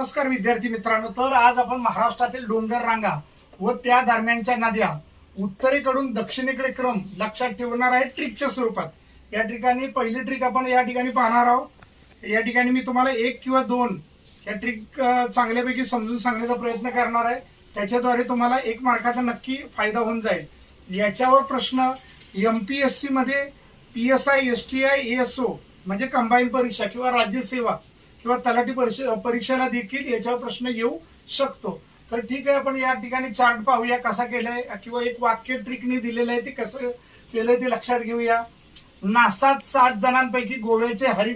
नमस्कार विद्यार्थी मित्रांनो तर आज आपण महाराष्ट्रातील डोंगर रांगा व त्या दरम्यानच्या नद्या उत्तरेकडून दक्षिणेकडे क्रम लक्षात ठेवणार आहे ट्रिकच्या स्वरूपात. या ठिकाणी पहिली ट्रिक आपण या ठिकाणी पाहणार आहोत. या ठिकाणी मी तुम्हाला एक किंवा दोन या ट्रिक चांगल्यापैकी समजून सांगण्याचा प्रयत्न करणार आहे. त्याच्याद्वारे तुम्हाला एक मार्काचा नक्की फायदा होऊन जाईल. याच्यावर प्रश्न एम पी एस सी मध्ये P S I S T I S O म्हणजे कंबाईन परीक्षा किंवा राज्यसेवा किंवा तलाठी परीक्षेला देखील याच्यावर प्रश्न येऊ शकतो. तर ठीक आहे आपण या ठिकाणी चार्ट पाहूया कसा केलाय किंवा एक वाक्य ट्रिकने दिलेलं आहे ते कसं केलंय ते लक्षात घेऊया. नासात सात जणांपैकी गोव्याचे हरी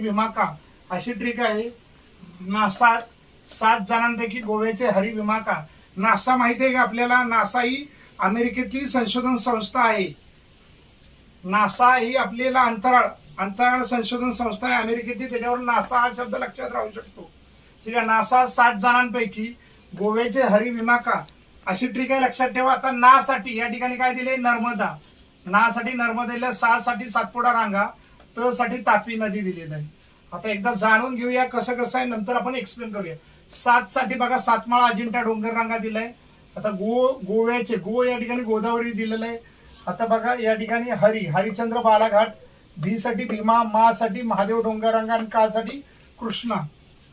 अशी ट्रिक आहे. नासात सात जणांपैकी गोव्याचे हरी नासा माहिती आहे का आपल्याला? नासा ही अमेरिकेतली संशोधन संस्था आहे. नासा ही आपल्याला अंतराळ अंतराळ संशोधन संस्था आहे. अमेरिकेची त्याच्यावर नासा हा शब्द लक्षात राहू शकतो. ठीक आहे नासा सात जणांपैकी गोव्याचे हरी विमाका अशी ट्रिक आहे लक्षात ठेवा. आता ना साठी या ठिकाणी काय दिले नर्मदा. ना साठी नर्मदेला सा साठी सातपुडा रांगा त साठी तापी नदी दिलेली आहे. आता एकदा जाणून घेऊया कसं कसं आहे नंतर आपण एक्सप्लेन करूया. सात साठी बघा सातमाळा अजिंठा डोंगर रांगा दिलाय. आता गो गोव्याचे गो या ठिकाणी गोदावरी दिलेलं आहे. आता बघा या ठिकाणी हरी हरिचंद्र बालाघाट बी साठी भीमा मा साठी महादेव डोंगररांगा आणि का साठी कृष्णा.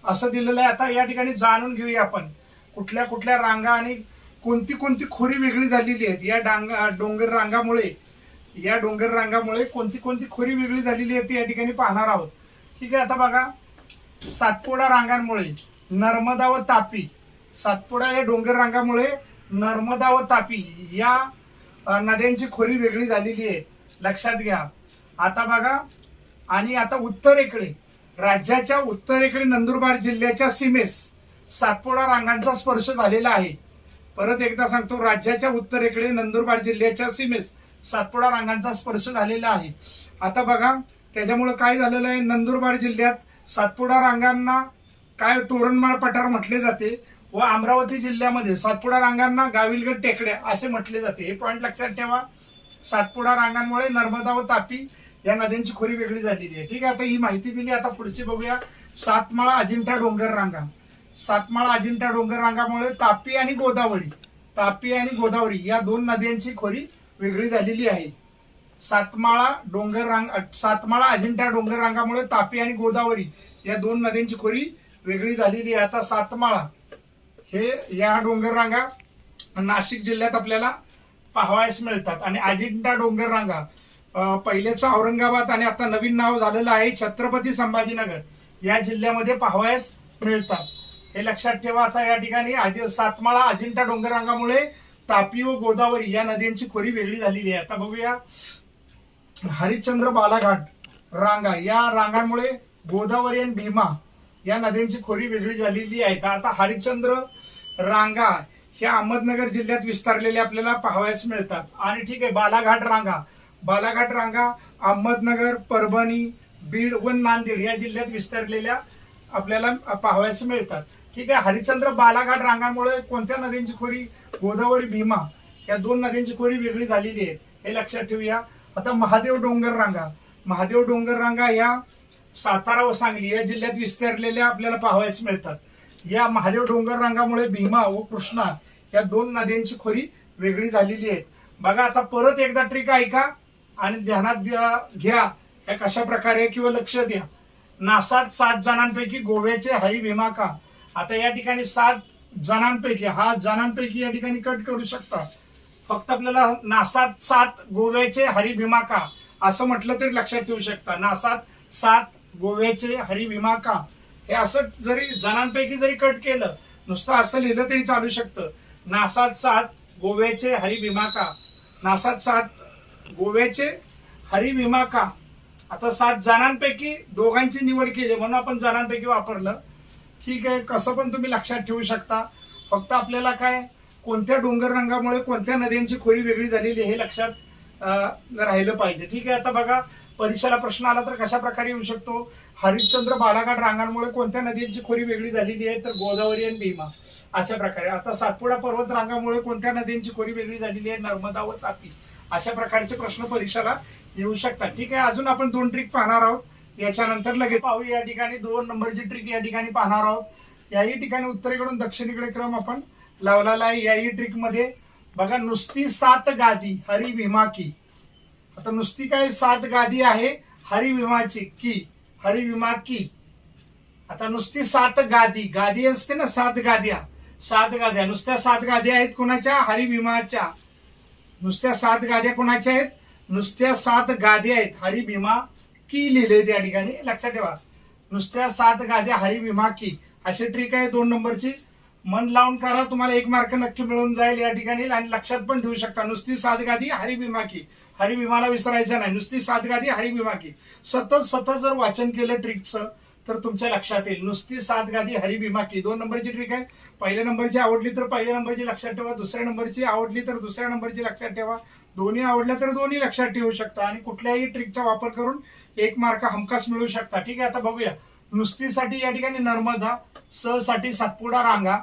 असं दिलेलं आहे. आता या ठिकाणी जाणून घेऊया आपण. कुठल्या कुठल्या रांगा आणि कोणती कोणती खोरी वेगळी झालेली आहेत? या डांगा डोंगर रांगामुळे या डोंगर रांगामुळे कोणती कोणती खोरी वेगळी झालेली आहे ती या ठिकाणी पाहणार आहोत. ठीक आहे आता बघा. सातपुडा रांगांमुळे नर्मदा व तापी. सातपुडा या डोंगर रांगामुळे नर्मदा व तापी या नद्यांची खोरी वेगळी झालेली आहे. लक्षात घ्या. आता बघा आणि आता उत्तरेकडे राज्याच्या उत्तरेकडे नंदुरबार जिल्ह्याच्या सीमेस सातपुडा रांगांचा स्पर्श झालेला आहे. परत एकदा सांगतो राज्याच्या उत्तरेकडे नंदुरबार जिल्ह्याच्या सीमेस सातपुडा रांगांचा स्पर्श झालेला आहे. आता बघा त्याच्यामुळे काय झालेलं आहे? नंदुरबार जिल्ह्यात सातपुडा रांगांना काय तोरणमाळ पठार म्हटले जाते व अमरावती जिल्ह्यामध्ये सातपुडा रांगांना गाविलगड टेकड्या असे म्हटले जाते. हे पॉईंट लक्षात ठेवा. सातपुडा रांगांमुळे नर्मदा व तापी या नद्यांची खोरी वेगळी झालेली आहे. ठीक आहे आता ही माहिती दिली आता पुढची बघूया. सातमाळा अजिंठा डोंगर रांगा. सातमाळा अजिंठा डोंगर रांगामुळे तापी आणि गोदावरी तापी आणि गोदावरी या दोन नद्यांची खोरी वेगळी झालेली आहे. सातमाळा डोंगर रांग सातमाळा अजिंठा डोंगर रांगामुळे तापी आणि गोदावरी या दोन नद्यांची खोरी वेगळी झालेली आहे. आता सातमाळा हे या डोंगर रांगा नाशिक जिल्ह्यात आपल्याला पाहावयास मिळतात. आणि अजिंठा डोंगर रांगा पहिलेचं औरंगाबाद आणि आता नवीन नाव झालेलं आहे छत्रपती संभाजीनगर. या जिल्ह्यामध्ये पाहावयास मिळतात. हे लक्षात ठेवा आता या ठिकाणी अज सातमाळा अजिंठा डोंगररांगामुळे तापी व गोदावरी या नद्यांची खोरी वेगळी झालेली आहे. आता बघूया. हरिश्चंद्र बालाघाट रांगा या रांगांमुळे गोदावरी आणि भीमा या नद्यांची खोरी वेगळी झालेली आहे. आता हरिश्चंद्र रांगा ह्या अहमदनगर जिल्ह्यात विस्तारलेल्या आपल्याला पाहावयास मिळतात. आणि ठीक आहे बालाघाट रांगा बालाघाट रांगा अहमदनगर परभणी बीड व नांदेड या जिल्ह्यात विस्तारलेल्या आपल्याला पाहावयास मिळतात. ठीक आहे? हरिश्चंद्र बालाघाट रांगांमुळे कोणत्या नद्यांची खोरी? गोदावरी भीमा या दोन नद्यांची खोरी वेगळी झालेली आहे. हे लक्षात ठेवूया. आता महादेव डोंगर रांगा. महादेव डोंगर रांगा या सातारा व सांगली या जिल्ह्यात विस्तारलेल्या आपल्याला पाहावयास मिळतात. या महादेव डोंगर रांगामुळे भीमा व कृष्णा या दोन नद्यांची खोरी वेगळी झालेली आहे बघा आता परत एकदा ट्रिक ऐका. आणि ध्यानात द्या- घ्या. या कशा प्रकारे किंवा लक्ष द्या. नासात सात जणांपैकी गोव्याचे हरी भीमाका आता या ठिकाणी सात जणांपैकी हा जणांपैकी या ठिकाणी कट करू शकता. फक्त आपल्याला नासात सात गोव्याचे हरी भीमाका असं म्हटलं तरी लक्षात ठेवू शकता. नासात सात गोव्याचे हरी भीमाका हे असं जरी जणांपैकी जरी कट केलं नुसतं असं लिहिलं तरी चालू शकतं. नासात सात गोव्याचे हरी भीमाका नासात सात गोव्याचे हरी का? आता सात जणांपैकी दोघांची निवड केली म्हणून आपण जणांपैकी वापरलं. ठीक आहे कसं पण तुम्ही लक्षात ठेवू शकता. फक्त आपल्याला काय कोणत्या डोंगर रंगामुळे कोणत्या नद्यांची खोरी वेगळी झालेली आहे हे लक्षात राहिलं पाहिजे. ठीक आहे आता बघा परीक्षेला प्रश्न आला तर कशा प्रकारे येऊ शकतो? हरिश्चंद्र बालाघाट रांगांमुळे कोणत्या नद्यांची खोरी वेगळी झालेली आहे? तर गोदावरी आणि भीमा अशा प्रकारे. आता सातपुडा पर्वत रांगामुळे कोणत्या नद्यांची खोरी वेगळी झालेली आहे? नर्मदा व तापी. अशा प्रकारचे प्रश्न परीक्षेला येऊ शकतात. ठीक आहे अजून आपण दोन ट्रिक पाहणार आहोत. याच्यानंतर लगेच पाहू या ठिकाणी दोन नंबरची ट्रिक या ठिकाणी पाहणार आहोत. याही ठिकाणी उत्तरेकडून दक्षिणेकडे क्रम आपण लावलेला आहे. याही ट्रिकमध्ये बघा नुसती सात गादी हरी विमा की. आता नुसती काय सात गादी आहे? हरी विमाची की. हरी विमा की. आता नुसती सात गादी. गादी असते ना सात गाद्या. सात गाद्या. नुसत्या सात गाद्या आहेत कोणाच्या? हरिभीमाच्या नुसत्या सात गाद्या कोणाच्या आहेत? नुसत्या सात गाद्या आहेत. हरिभीमा की लिहिले त्या ठिकाणी? लक्षात ठेवा. नुसत्या सात गाद्या हरिभीमा की. अशी ट्रिक आहे दोन नंबरची. मन लावून करा तुम्हाला एक मार्क नक्की मिळून जाईल या ठिकाणी. आणि लक्षात पण ठेवू शकता नुसती सात गादी हरिभीमा की. हरिभीमाला विसरायचं नाही. नुसती सात गादी हरिभीमा की. सतत सतत जर वाचन केलं ट्रिकचं तर तुमच्या लक्षात येईल. नुसती सात गादी हरिभीमा की दोन नंबरची ट्रिक आहे. पहिल्या नंबरची आवडली तर पहिल्या नंबरची लक्षात ठेवा. दुसऱ्या नंबरची आवडली तर दुसऱ्या नंबरची लक्षात ठेवा. दोन्ही आवडल्या तर दोन्ही लक्षात ठेवू शकता. आणि कुठल्याही ट्रिकचा वापर करून एक मार्क हमखास मिळू शकता. ठीक आहे आता बघूया. नुसतीसाठी या ठिकाणी नर्मदा स साठी सातपुडा रांगा.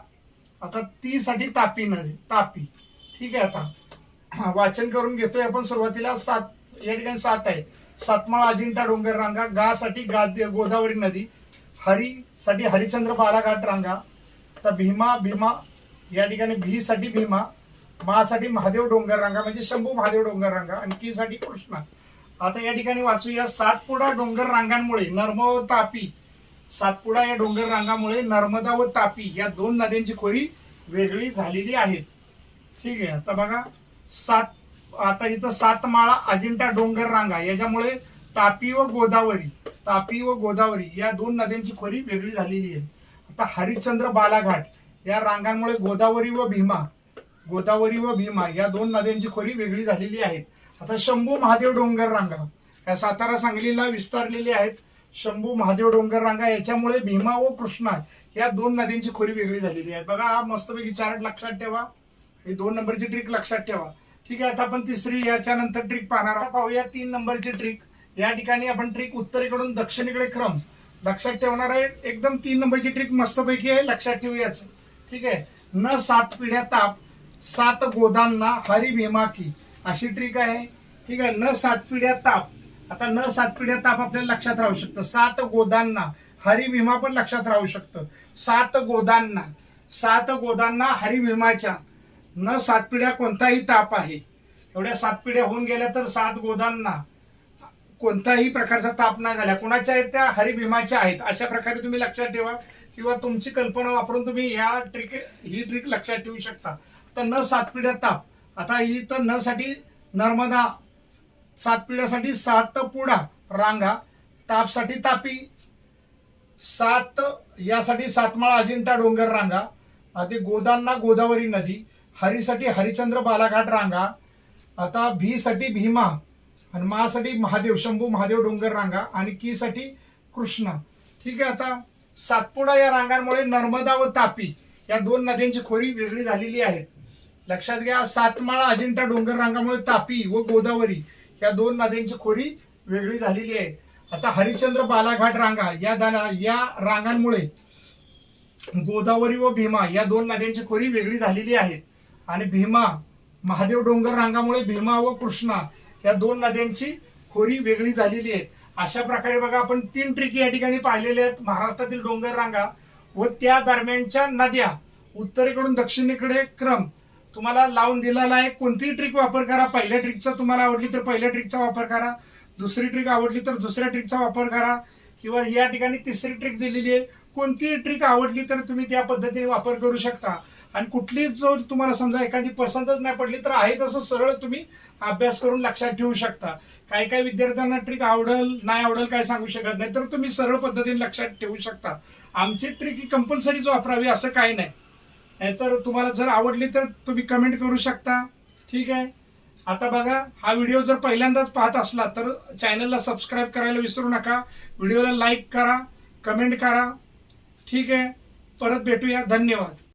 आता ती साठी तापी नदी तापी. ठीक आहे आता. वाचन करून घेतोय आपण सुरुवातीला. सात या ठिकाणी सात आहे. सातमाळ अजिंठा डोंगर रांगा गासाठी गा गोदावरी नदी हरीसाठी हरिचंद्र बालाघाट रांगा तर भीमा भीमा या ठिकाणी भी साठी भीमा मासाठी महादेव डोंगर रांगा म्हणजे शंभू महादेव डोंगर रांगा आणि की साठी कृष्णा. आता या ठिकाणी वाचूया सातपुडा डोंगर रांगांमुळे नर्मदा व तापी सातपुडा या डोंगर रांगामुळे नर्मदा व तापी या दोन नद्यांची खोरी वेगळी झालेली आहे ठीक आहे आता बघा सात आता इथं सातमाळा अजिंठा डोंगर रांगा याच्यामुळे तापी व गोदावरी तापी व गोदावरी या दोन नद्यांची खोरी वेगळी झालेली आहे. आता हरिश्चंद्र बालाघाट या रांगांमुळे गोदावरी व भीमा गोदावरी व भीमा या दोन नद्यांची खोरी वेगळी झालेली आहे. आता शंभू महादेव डोंगर रांगा या सातारा सांगलीला विस्तारलेली आहेत. शंभू महादेव डोंगर रांगा याच्यामुळे भीमा व कृष्णा या दोन नद्यांची खोरी वेगळी झालेली आहे. बघा हा मस्तपैकी चार्ट लक्षात ठेवा. हे दोन नंबरची ट्रिक लक्षात ठेवा. ठीक आहे आता आपण तिसरी याच्यानंतर ट्रिक पाहणार आहोत. पाहूया तीन नंबरची ट्रिक या ठिकाणी आपण ट्रिक उत्तरेकडून दक्षिणेकडे क्रम. लक्षात ठेवणार आहे एकदम तीन नंबरची ट्रिक मस्तपैकी आहे लक्षात ठेवूयाच. ठीक आहे न सात पिढ्या ताप सात गोदांना हरी भीमा की अशी ट्रिक आहे. ठीक आहे न सात पिढ्या ताप. आता न सात पिढ्या ताप आपल्याला लक्षात राहू शकतं. सात गोदांना हरी भीमा पण लक्षात राहू शकतं. सात गोदांना सात गोदांना हरी भीमाच्या. न सात पिढ्या कोणताही ताप आहे. एवढ्या सात पिढ्या होऊन गेल्या तर सात गोदांना कोणताही प्रकारचा ताप नाही झाला. कोणाच्या आहेत त्या? हरिभीमाच्या आहेत. अशा प्रकारे तुम्ही लक्षात ठेवा किंवा तुमची कल्पना वापरून तुम्ही या ट्रिक ही ट्रिक लक्षात ठेवू शकता. तर न सात पिढ्या ताप. आता ही तर न साठी नर्मदा सात पिढ्यासाठी सात पुडा रांगा तापसाठी तापी सात यासाठी सातमाळा अजिंठा डोंगर रांगा आधी गोदांना गोदावरी नदी हरीसाठी हरिचंद्र बालाघाट रांगा आता भी साठी भीमा आणि मासाठी महादेव शंभू महादेव डोंगर रांगा आणि की साठी कृष्णा. ठीक आहे आता सातपुडा या रांगांमुळे नर्मदा व तापी या दोन नद्यांची खोरी वेगळी झालेली आहे लक्षात घ्या सातमाळा अजिंठा डोंगर रांगामुळे तापी व गोदावरी या दोन नद्यांची खोरी वेगळी झालेली आहे. आता हरिश्चंद्र बालाघाट रांगा या दाना या रांगांमुळे गोदावरी व भीमा या दोन नद्यांची खोरी वेगळी झालेली आहे आणि भीमा महादेव डोंगर रांगामुळे भीमा व कृष्णा या दोन नद्यांची खोरी वेगळी झालेली आहे. अशा प्रकारे बघा आपण तीन ट्रिक या ठिकाणी पाहिलेल्या आहेत. महाराष्ट्रातील डोंगर रांगा व त्या दरम्यानच्या नद्या. उत्तरेकडून दक्षिणेकडे क्रम. तुम्हाला लावून दिलेला आहे कोणतीही ट्रिक वापर करा. पहिल्या ट्रिकचा तुम्हाला आवडली तर पहिल्या ट्रिकचा वापर करा. दुसरी ट्रिक आवडली तर दुसऱ्या ट्रिकचा वापर करा. किंवा या ठिकाणी तिसरी ट्रिक दिलेली आहे. कोणतीही ट्रिक आवडली तर तुम्ही त्या पद्धतीने वापर करू शकता. आणि कुठली जो तुम्हाला समजा एखादी पसंतच नाही पडली तर आहे तसं सरळ तुम्ही अभ्यास करून लक्षात ठेवू शकता. काही काही विद्यार्थ्यांना ट्रिक आवडल नाही आवडल काय सांगू शकत नाही. तर तुम्ही सरळ पद्धतीने लक्षात ठेवू शकता. आमची ट्रिक ही कंपल्सरीच वापरावी असं काही नाही. तर तुम्हाला जर आवडली तर तुम्ही कमेंट करू शकता. ठीक आहे? आता बघा हा व्हिडिओ जर पहिल्यांदाच पाहत असला तर चॅनलला सबस्क्राईब करायला विसरू नका. व्हिडिओला लाईक करा कमेंट करा. ठीक आहे? परत भेटूया. धन्यवाद.